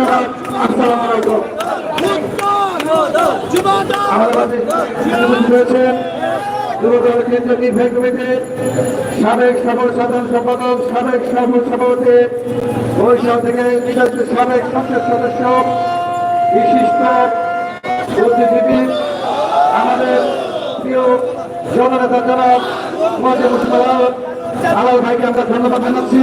ধন্যবাদ আসসালামু আলাইকুম সাবেক সাধারণ সম্পাদক সাবেক সভাপতি বরিশাল থেকে সাবেক সংসদ সদস্য বিশিষ্ট বুদ্ধিজীবী আমাদের প্রিয় জননেতা জনাব মহাদেব মুসলাল আলাল ভাইকে আমরা ধন্যবাদ জানাচ্ছি।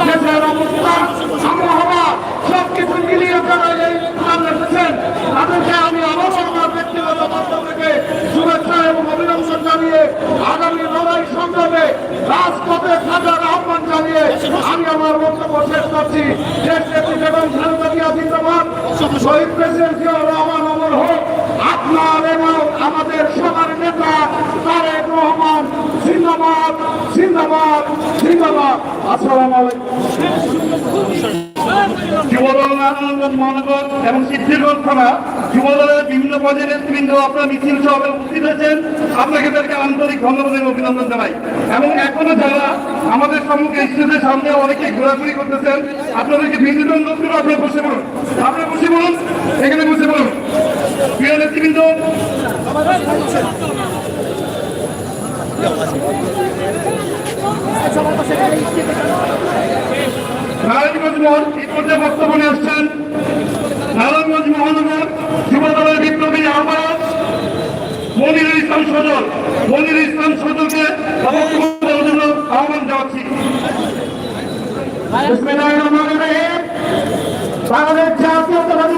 দেশের অবস্থা আবহাওয়া সবকিছু মিলিয়ে যারা এই স্থান এসেছেন তাদেরকে আমি আবারও ব্যক্তিগত পক্ষ থেকে শুভেচ্ছা এবং অভিনন্দন জানিয়ে আগামী লড়াই সংগ্রামে রাজপথে থাকার আহ্বান জানিয়ে আমি আমার বক্তব্য শেষ করছি দেশ নেত্রী বেগম খালেদা জিয়া শহীদ প্রেসিডেন্ট জিয়াউর রহমান অমর হোক আপনার এবং আমাদের সবার নেতা তারেক রহমান জিন্দাবাদ জিন্দাবাদ জিন্দাবাদ আসসালামু যুবদল নারায়ণগঞ্জ মহানগর এবং সিদ্ধিরগঞ্জ থানা যুবদলের বিভিন্ন পর্যায়ের নেতৃবৃন্দ আপনার উপস্থিত হয়েছেন। আপনাকে তাদেরকে আন্তরিক ধন্যবাদ এবং অভিনন্দন জানাই। এবং এখনও যারা আমাদের সম্মুখে স্টেজের সামনে অনেকে ঘোরাঘুরি আপনাদেরকে বিনোদন অনুরোধ করব আপনারা বসে পড়ুন। আপনারা বসে পড়ুন, এখানে বসে পড়ুন। প্রিয় নেতৃবৃন্দ নারায়ণগঞ্জ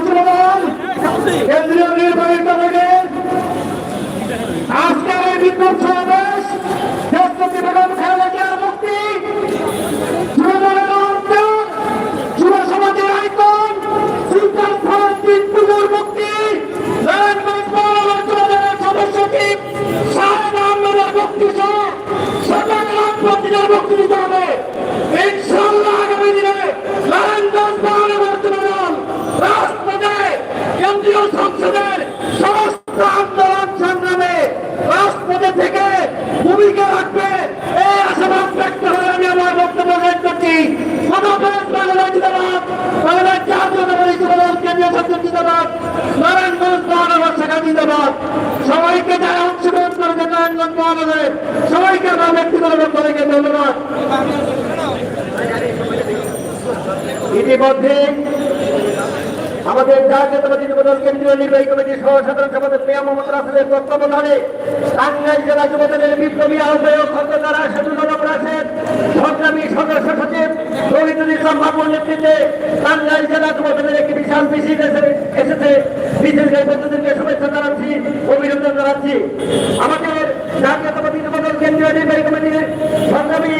যুবদল কেন্দ্রীয় নির্বাহী কমিটির আজকের এই বিপ্লব সমাবেশ খালেদা জিয়ার মুক্তি যুবদলের অন্তর যুব সমাজের আইকন সুলতান ফরদ্দিন টুকুর মুক্তি নারায়ণগঞ্জ মহানগর যুবদলের সদস্য টিম শাহেদ আহমেদের মুক্তি সহ সকল রাজপথীদের মুক্তি দিতে হবে ইনশাআল্লাহ আগামী দিনে নারায়ণগঞ্জ মহানগর যুবদল রাজপথে কেন্দ্রীয় সংসদের সমস্ত আন্দোলন সংগ্রামে রাজপথে থেকে ভূমিকা রাখবে এই আশাবাদ ব্যক্ত করে আমি আমার বক্তব্য শেষ করছি মনোবেশ বাংলাদেশ জিন্দাবাদ বাংলাদেশ জাতীয়তাবাদী যুবদল কেন্দ্রীয় সংসদ জিন্দাবাদ নারায়ণগঞ্জ মহানগর শাখা জিন্দাবাদ সবাইকে যারা অংশগ্রহণ করেছেন নারায়ণগঞ্জ মহানগরে সবাইকে আমার ব্যক্তিগত পক্ষ থেকে ধন্যবাদ ইতিমধ্যে আমাদের জাতীয়তাবাদী যুবদল, কেন্দ্রীয় নির্বাহী কমিটির সহ সাধারণ সম্পাদক প্রিয়া মোহাম্মদ রাসেলের তত্ত্বাবধানে টাঙ্গাইল জেলা যুবদলের বিপ্লবী আহ্বায়ক খন্দকার আলম রাশেদ, সংগ্রামী সদস্য সচিব রবিদুল ইসলাম বাবুর নেতৃত্বে টাঙ্গাইল জেলা যুবদলের একটি বিশাল মিছিল এসে- এসেছে। মিছিলকে বন্ধুদেরকে শুভেচ্ছা জানাচ্ছি, অভিনন্দন জানাচ্ছি। আমাদের জাতীয়তাবাদী যুবদল, কেন্দ্রীয় নির্বাহী কমিটির সংগ্রামী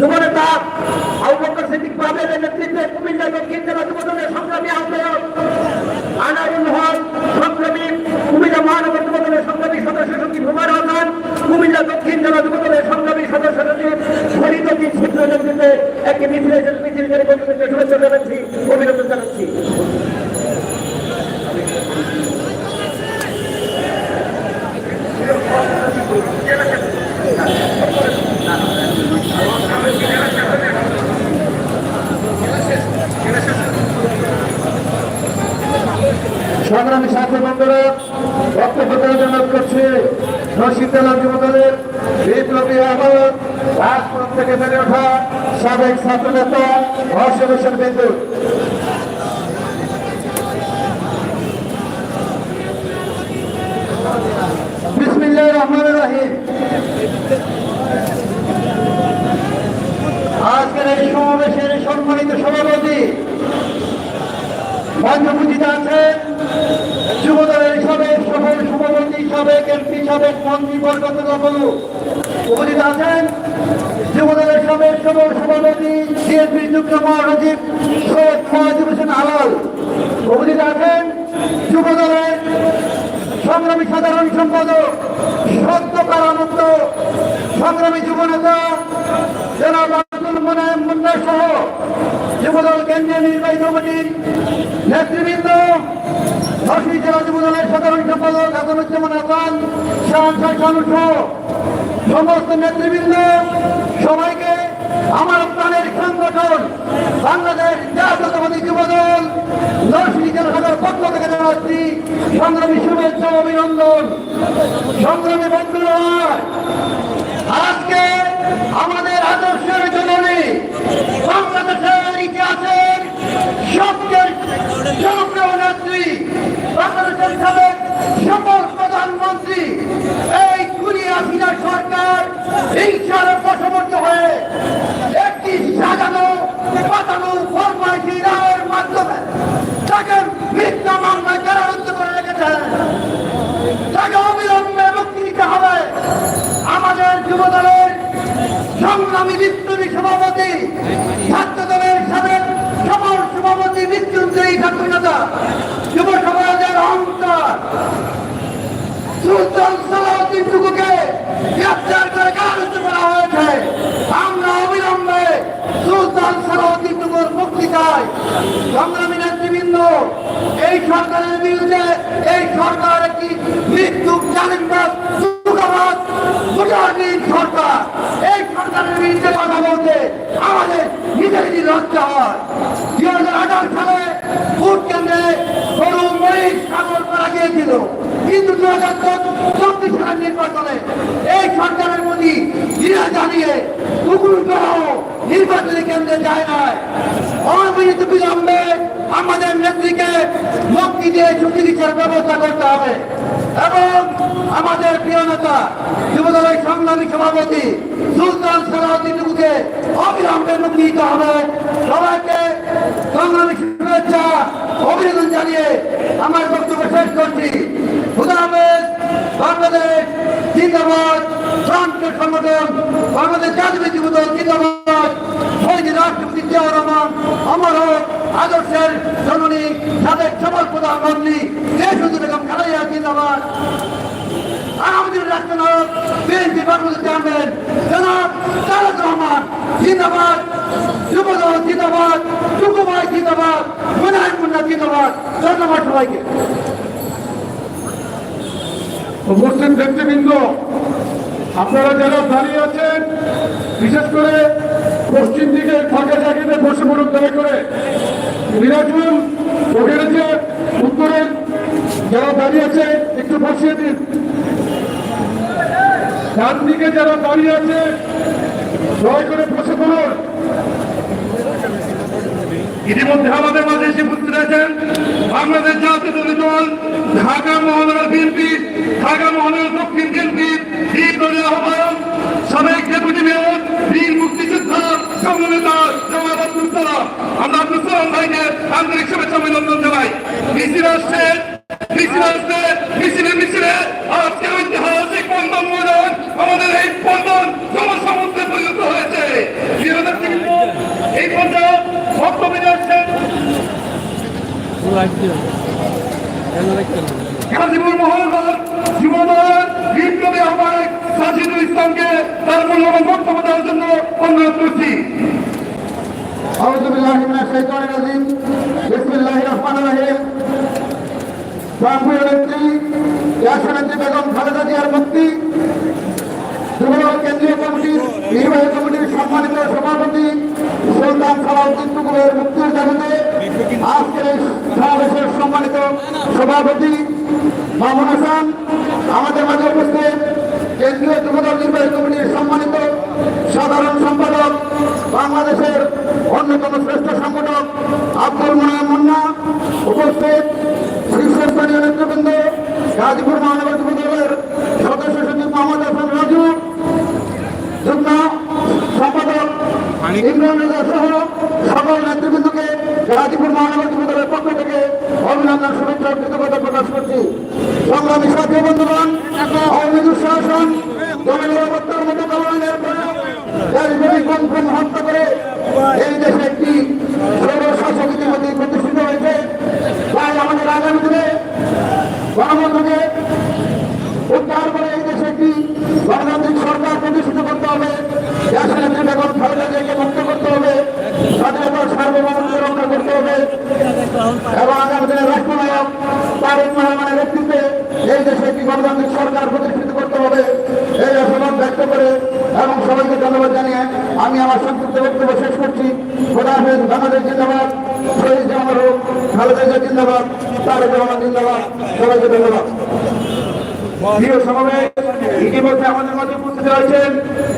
যুবনেতা আবুবকর সিদ্দিক পাবেলের নেতৃত্বে কুমিল্লা দক্ষিণ জেলা যুবদলের সংগ্রামী আহ্বায়ক, আনারুল হক সংগ্রামী কুমিল্লা মহানগর যুবদলের সংগ্রামী সদস্য সচিব হুমার হাসান কুমিল্লা দক্ষিণ জেলা যুবদলের সংগ্রামী সদস্য সচিব ফরিদ সূত্র নেতৃত্বে একটি মিছিল মিছিল করে শুভেচ্ছা জানাচ্ছি সংগ্রামী সাথী বন্ধুরা বক্তব্য দেওয়ার করছে রহমান রাহিম। আজকের এই সমাবেশের সম্মানিত সভাপতি মঞ্চপুজিতে আছেন যুবদলের সাবেক সফল সভাপতি সাবেক এমপি, সাবেক মন্ত্রী উপস্থিত আছেন যুবদলের সাবেক সভাপতি সিএনপি যুগ্ম হোসেন আলাল উপস্থিত আছেন যুবদলের সংগ্রামী সাধারণ সম্পাদক সত্য কারামুক্ত সংগ্রামী যুবনেতা জনাব আব্দুল মোনায়েম মুন্না সহ যুবদল কেন্দ্রীয় নির্বাহী কমিটির নেতৃবৃন্দ দশই জেলা যুবদলের সাধারণ সম্পাদক হাসানুজ্জামান হাসান শাহ শাহানু সহ সমস্ত নেতৃবৃন্দ, সবাইকে আমার প্রাণের সংগঠন, বাংলাদেশ জাতীয়তাবাদী যুবদল দশই জেলা শাখার পক্ষ থেকে জানাচ্ছি সংগ্রামী শুভেচ্ছা অভিনন্দন। সংগ্রামী বন্ধুরা, আজকে আমাদের আদর্শের জননী বাংলাদেশের ইতিহাসের সবচেয়ে জনপ্রিয় নেত্রী সাবেক সকল প্রধানমন্ত্রী, এই কুড়িয়া ফিরা সরকার হিংসার বশবর্তী হয়ে একটি সাজানো পাতানো ফরমাইশি রায়ের মাধ্যমে তাকে মিথ্যা মামলায় কারারুদ্ধ করে রেখেছেন। তাকে অবিলম্বে মুক্তি দিতে হবে। আমাদের যুবদলের সংগ্রামী বিপ্লবী সভাপতি ছাত্র দলের সাবেক সফল সভাপতি, মৃত্যুঞ্জয়ী ছাত্র সুলতান সালাউদ্দিন টুকুকে গ্রেপ্তার করে কারারুদ্ধ করা হয়েছে? আমরা অবিলম্বে সুলতান সালাউদ্দিন টুকুর মুক্তি চাই। সংগ্রামী নেতৃবৃন্দ, এই সরকারের বিরুদ্ধে, এই সরকার একটি মৃত্যু মুজাহিদিন সরকার। এই সরকারের বিরুদ্ধে কথা বলতে আমাদের নিজেরই লজ্জা হয়। দুই হাজার আঠারো সালে ভোট কেন্দ্রে গরু মরিচ সাগর করা গিয়েছিল। কিন্তু দু হাজার চব্বিশ সালের নির্বাচনে এই সরকারের প্রতি ঘৃণা জানিয়ে কুকুর নির্বাচনী কেন্দ্রে যায় নাই। অবিরত বিলম্বে আমাদের নেত্রীকে মুক্তি দিয়ে সুচিকিৎসার ব্যবস্থা করতে হবে। এবং আমাদের প্রিয় নেতা, যুবদলের সংগ্রামী সভাপতি সুলতান সালাউদ্দিন টুকুকে অবিলম্বে মুক্তি দিতে হবে। সবাইকে সংগ্রামী শুভেচ্ছা, অভিনন্দন জানিয়ে আমার বক্তব্য শেষ করছি। খুদা হাফেজ, বাংলাদেশ জিন্দাবাদ ফ্রান্সের সংগঠন, বাংলাদেশ জাতীয় যুবদল জিন্দাবাদ, শহীদ রাষ্ট্রপতি জিয়াউর রহমান আমার আদর্শের জননী, সাবেক সফল প্রধানমন্ত্রী খালাইয়া জিন্দাবাদ। আমাদের রাষ্ট্রনায়ক বিএনপি বাংলাদেশ চেয়ারম্যান জনাব তারেক রহমান জিন্দাবাদ, যুবদল জিন্দাবাদ টুকুমাই জিন্দাবাদ মনায় মুন্না জিন্দাবাদ। ধন্যবাদ সবাইকে। উপস্থিত ব্যক্তিবৃন্দ, আপনারা যারা দাঁড়িয়ে আছেন, বিশেষ করে পশ্চিম দিকে ফাঁকা জায়গাতে বসে পড়ুন দয়া করে। মিরাজুল ওখানে যে উত্তরের যারা দাঁড়িয়ে আছে, একটু বসিয়ে দিন। ডান দিকে যারা দাঁড়িয়ে আছে, দয়া করে বসে পড়ুন। ইতিমধ্যে আমাদের মাঝে এসে উপস্থিত আছেন বাংলাদেশ জাতীয় দল, ঢাকা মহানগর বিএনপি, ঢাকা মহানগর দক্ষিণ বিএনপি বীর দলীয় আহ্বায়ক, সাবেক ডেপুটি মেয়র, বীর মুক্তিযোদ্ধা সমন্বিতা জমাত আব্দুল সালাম। আমরা আব্দুল সালাম ভাইকে আন্তরিক শুভেচ্ছা অভিনন্দন জানাই। মিছিল আসছে মিছিল আসছে মিছিলে মিছিলে আজকের ঐতিহাসিক বন্ধন ময়দান আমাদের এই বন্ধন জনসমুদ্রে পরিণত হয়েছে বিরোধী এই পর্যায়ে বক্তব্য যাচ্ছেন গাজীপুর মহলদার যুবদল বিপ্লবী আহ্বায়ক সাজিদুল ইসলামকে তার মূল্যবান বক্তব্য দেওয়ার জন্য অনুরোধ করছি মুক্তি। কেন্দ্রীয় কমিটির নির্বাহী কমিটির সম্মানিত সভাপতি সুলতান সালাউদ্দিন মুক্তির দাবিতে আজকের সম্মানিত সভাপতি মামুন হাসান, আমাদের মাঝে উপস্থিত কেন্দ্রীয় যুবদল নির্বাহী কমিটির সম্মানিত সাধারণ সম্পাদক, বাংলাদেশের অন্যতম শ্রেষ্ঠ সংগঠক আব্দুল মোনায় মুন্না, উপস্থিত শীর্ষস্থানীয় নেতৃবৃন্দ, গাজীপুর মহানগর যুবদলের সদস্য সচিব মোহাম্মদ হাসান রাজু, যুগ্ম সম্পাদক ইমরান রেজা সহ গাজীপুর মহানগর থেকে অভিনন্দন, শুভেচ্ছা কৃতজ্ঞতা প্রকাশ করছি। সংগ্রামী সাথী বন্ধুগণ আওয়ামী দুঃশাসন জননিরাপত্তার মতো কল্যাণের দেশব্যাপী হত্যা করে এই দেশে একটি প্রতিষ্ঠিত হয়েছে। তাই আমাদের আগামী দিনে গণতন্ত্রকে উদ্ধার করে এই দেশে একটি গণতান্ত্রিক সরকার প্রতিষ্ঠিত করতে হবে। দেশের বেগম জিয়াকে মুক্ত করতে হবে। স্বাধীনতার সার্বভৌমত্ব এবং আগামী দিনে রাষ্ট্রনায়ক তারেক রহমানের নেতৃত্বে এই দেশে একটি গণতান্ত্রিক সরকার প্রতিষ্ঠিত করতে হবে। এই আশাবাদ ব্যক্ত করে এবং সবাইকে ধন্যবাদ জানিয়ে আমি আমার সংক্ষিপ্ত বক্তব্য শেষ করছি। হাফেজ, বাংলাদেশ জিন্দাবাদ, শহীদ খালেদা জিন্দাবাদ, তারেক জিন্দাবাদ, সবাইকে ধন্যবাদ। প্রিয় ইতিমধ্যে আমাদের মাঝে উপস্থিত রয়েছেন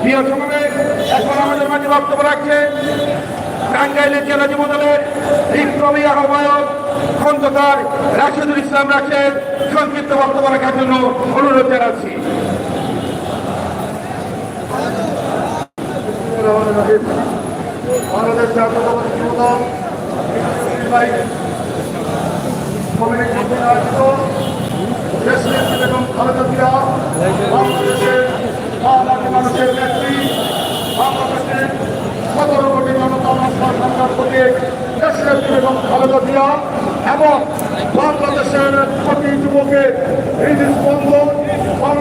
প্রিয় সমাবেশ এখন আমাদের মাঝে বক্তব্য রাখছে টাঙ্গাইলের জেলা যুব দলের আহ্বায়ক খন্দকার রাশেদুল ইসলাম রাশেদ। সংক্ষিপ্ত বক্তব্য রাখার জন্য অনুরোধ জানাচ্ছি। বাংলাদেশ জাতীয়তাবাদী যুবদল বাংলাদেশের বাংলাদেশের মানুষের নেত্রী বাংলাদেশের সতেরো কোটি জনতা নষ্ট সংগ্রাম থেকে দেশ নেত্রী বেগম খালেদা জিয়া এবং বাংলাদেশের প্রতি যুবকের এই যে স্পন্দন বাংলাদেশ